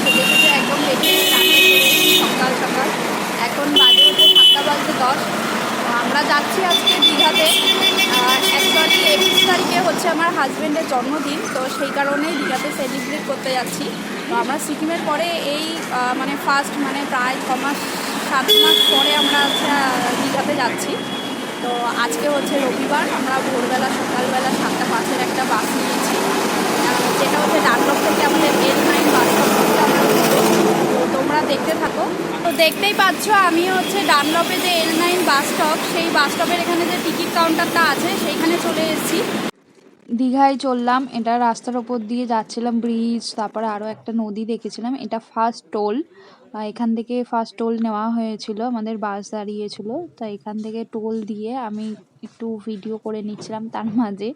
সেজে সকাল সকাল এখন দশ আমরা যাচ্ছি আজকে দীঘাতে একুশ তারিখে হচ্ছে আমার হাজব্যান্ডের জন্মদিন তো সেই কারণেই দীঘাতে সেলিব্রেট করতে যাচ্ছি তো আমরা সিকিমের পরে এই মানে ফার্স্ট মানে প্রায় ছ মাস সাত মাস পরে আমরা দীঘাতে যাচ্ছি তো আজকে হচ্ছে রবিবার, আমরা ভোরবেলা, সকালবেলা সাতটা পাঁচের একটা বাস নিয়েছি আহ, যেটা হচ্ছে ডানলপ থেকে আমাদের এল নাইন বাস স্টপ থেকে আমরা উঠবো। তো তোমরা দেখতে থাকো তো দেখতেই পাচ্ছ, আমি হচ্ছে ডানলপে যে এল নাইন বাস স্টপ সেই বাস স্টপের এখানে যে টিকিট কাউন্টারটা আছে, সেইখানে চলে এসেছি। দীঘায় চললাম, এটা রাস্তার ওপর দিয়ে যাচ্ছিলাম ব্রিজ তারপরে আরও একটা নদী দেখেছিলাম, এটা ফার্স্ট টোল এখান থেকে ফার্স্ট টোল নেওয়া হয়েছিল, আমাদের বাস দাঁড়িয়েছিল, তো এখান থেকে টোল দিয়ে আমি একটু ভিডিও করে নিচ্ছিলাম তার মাঝে,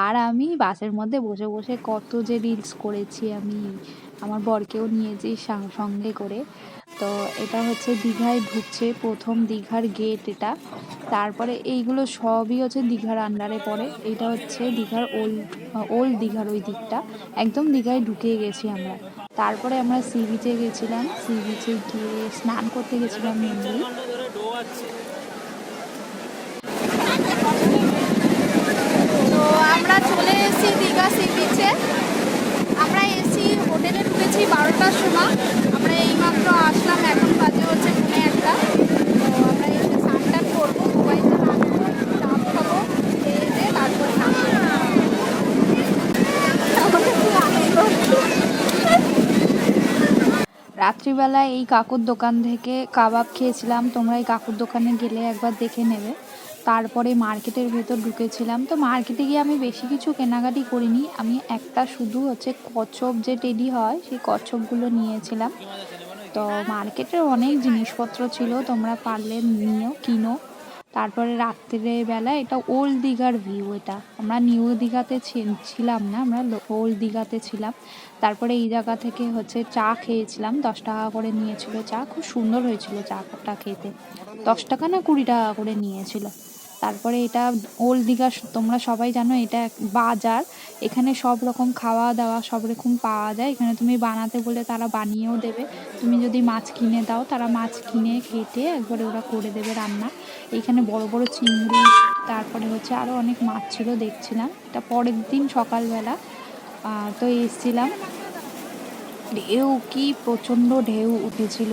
আর আমি বাসের মধ্যে বসে বসে কত যে রিলস করেছি আমি। আমার বরকেও নিয়েছি সা- সঙ্গে করে। তো এটা হচ্ছে দীঘায় ঢুকছে প্রথম দীঘার গেট এটা। তারপরে এইগুলো সবই হচ্ছে দীঘার আন্ডারে পড়ে। এটা হচ্ছে দীঘার ওল্ড ওল্ড দীঘার ওই দিকটা। একদম দীঘায় ঢুকে গেছি আমরা। তারপরে আমরা সি বিচে গেছিলাম। সি বিচে গিয়ে স্নান করতে গেছিলাম মেনলি তো আমরা চলে এসেছি দীঘা সি বিচে আমরা এসি হোটেলে ঢুকেছি বারোটার সময় আমরা এইমাত্র আসলাম এখন বাজে হচ্ছে পুনে একটা তো আমরা এসে স্নান টান করব মোবাইলটা রাখব চাপ খাব খেয়ে দিয়ে তারপরে নামবো। আমাকে খুব আনন্দ হচ্ছে। রাত্রিবেলায় এই কাকুর দোকান থেকে কাবাব খেয়েছিলাম। তোমরা এই কাকুর দোকানে গেলে একবার দেখে নেবে। তারপরে মার্কেটের ভেতর ঢুকেছিলাম। তো মার্কেটে গিয়ে আমি বেশি কিছু কেনাকাটি করিনি। আমি একটা শুধু হচ্ছে কচ্ছপ যে টেডি হয়, সেই কচ্ছপগুলো নিয়েছিলাম। তো মার্কেটের অনেক জিনিসপত্র ছিল। তোমরা পারলে নিও কিনো। তারপরে রাত্রে বেলা এটা ওল্ড দীঘার ভিউ এটা। আমরা নিউ দীঘাতে ছিলাম না, আমরা ওল্ড দীঘাতে ছিলাম। তারপরে এই জায়গা থেকে হচ্ছে চা খেয়েছিলাম, দশ টাকা করে নিয়েছিল চা। খুব সুন্দর হয়েছিল চাটা খেতে। দশ টাকা না কুড়ি টাকা করে নিয়েছিল। তারপরে এটা ওল্ড দীঘা তোমরা সবাই জানো এটা বাজার। এখানে সব রকম খাওয়া দাওয়া, সব রকম পাওয়া যায়। এখানে তুমি বানাতে বলে তারা বানিয়েও দেবে। তুমি যদি মাছ কিনে দাও, তারা মাছ কিনে কেটে একবারে ওরা করে দেবে রান্না। এইখানে বড় বড় চিংড়ি, তারপরে হচ্ছে আরও অনেক মাছ ছিল, দেখছিলাম। এটা পরের দিন সকালবেলা তো এসছিলাম। ঢেউ, কি প্রচণ্ড ঢেউ উঠেছিল।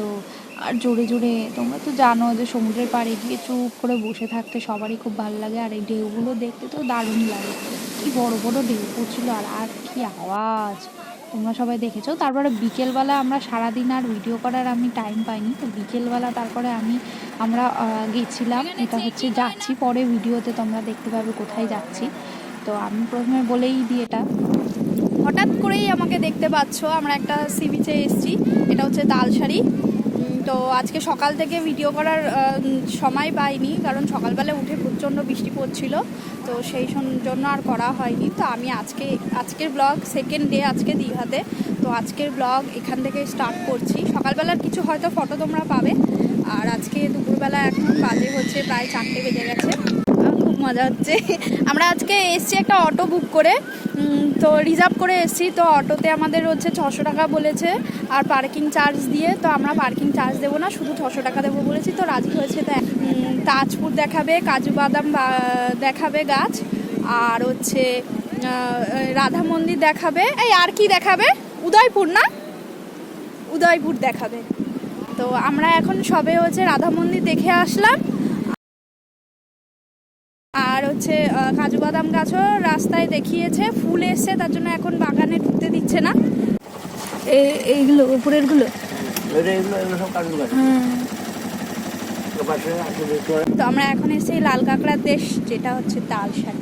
আর জোরে জোরে তোমরা তো জানো যে সমুদ্রের পাড়ে গিয়ে চুপ করে বসে থাকতে সবারই খুব ভালো লাগে আর এই ঢেউগুলো দেখতে তো দারুণ লাগে। কি বড় বড় ঢেউ পড়ছিল আর আর কি আওয়াজ। তোমরা সবাই দেখেছ? তারপরে বিকেলবেলা আমরা সারাদিন আর ভিডিও করার আমি টাইম পাইনি তো বিকেলবেলা তারপরে আমি আমরা গেছিলাম এটা হচ্ছে যাচ্ছি পরে ভিডিওতে তোমরা দেখতে পাবে কোথায় যাচ্ছি। তো আমি প্রথমে বলেই দিই এটা। হঠাৎ করেই আমাকে দেখতে পাচ্ছ আমরা একটা সি বিচে এসেছি এটা হচ্ছে উম, তো আজকে সকাল থেকে ভিডিও করার সময় পাইনি, কারণ সকালবেলা উঠে প্রচণ্ড বৃষ্টি পড়ছিল, তো সেই জন্য আর করা হয়নি। তো আমি আজকে, আজকের ব্লগ সেকেন্ড ডে আজকে দীঘাতে। তো আজকের ব্লগ এখান থেকে স্টার্ট করছি। সকালবেলার কিছু হয়তো ফটো তোমরা পাবে। আর আজকে দুপুরবেলা এখন বাজে হচ্ছে প্রায় চারটে বেজে গেছে। খুব মজা হচ্ছে। আমরা আজকে এসছি একটা অটো বুক করে। তো রিজার্ভ করে এসছি, তো অটোতে আমাদের হচ্ছে ছশো টাকা বলেছে, আর পার্কিং চার্জ দিয়ে, তো আমরা পার্কিং চার্জ দেবো না, শুধু ছশো টাকা দেবো বলেছি, তো রাজি হয়েছে তাজপুর দেখাবে, কাজু বাদাম দেখাবে গাছ, আর হচ্ছে রাধা মন্দির দেখাবে, এই আর কি দেখাবে? উদয়পুর না? উদয়পুর দেখাবে। তো আমরা এখন সবে হচ্ছে রাধা মন্দির দেখে আসলাম আর হচ্ছে কাজু বাদাম গাছও রাস্তায় দেখিয়েছে ফুল এসছে তার জন্য এখন বাগানে ঢুকতে দিচ্ছে না। এইগুলো সব কাজু গাছ তো আমরা এখন এসে লাল কাঁকড়ার দেশ যেটা হচ্ছে তাল শাড়ি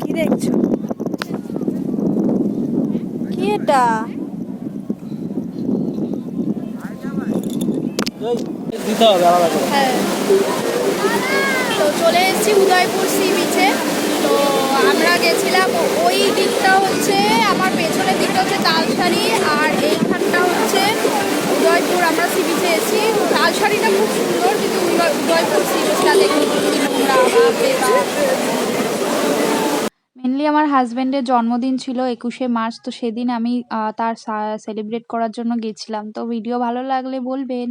কি দেখছ? কি এটা? দিতে হবে হ্যাঁ। তো চলে এসেছি উদয়পুর সি বিচে। তো আমরা গেছিলাম ওই দিকটা হচ্ছে, আমার পেছনের দিকটা হচ্ছে তালসারি আর এইখানটা হচ্ছে উদয়পুর। আমরা সি বিচে এসেছি। তালসারিটা খুব সুন্দর, কিন্তু উদয়- উদয়পুর সি বিচটা। মেনলি আমার হাজবেন্ডের জন্মদিন ছিল একুশে মার্চ, তো সেদিন আমি তার সেলিব্রেট করার জন্য গেছিলাম। তো ভিডিও ভালো লাগলে বলবেন।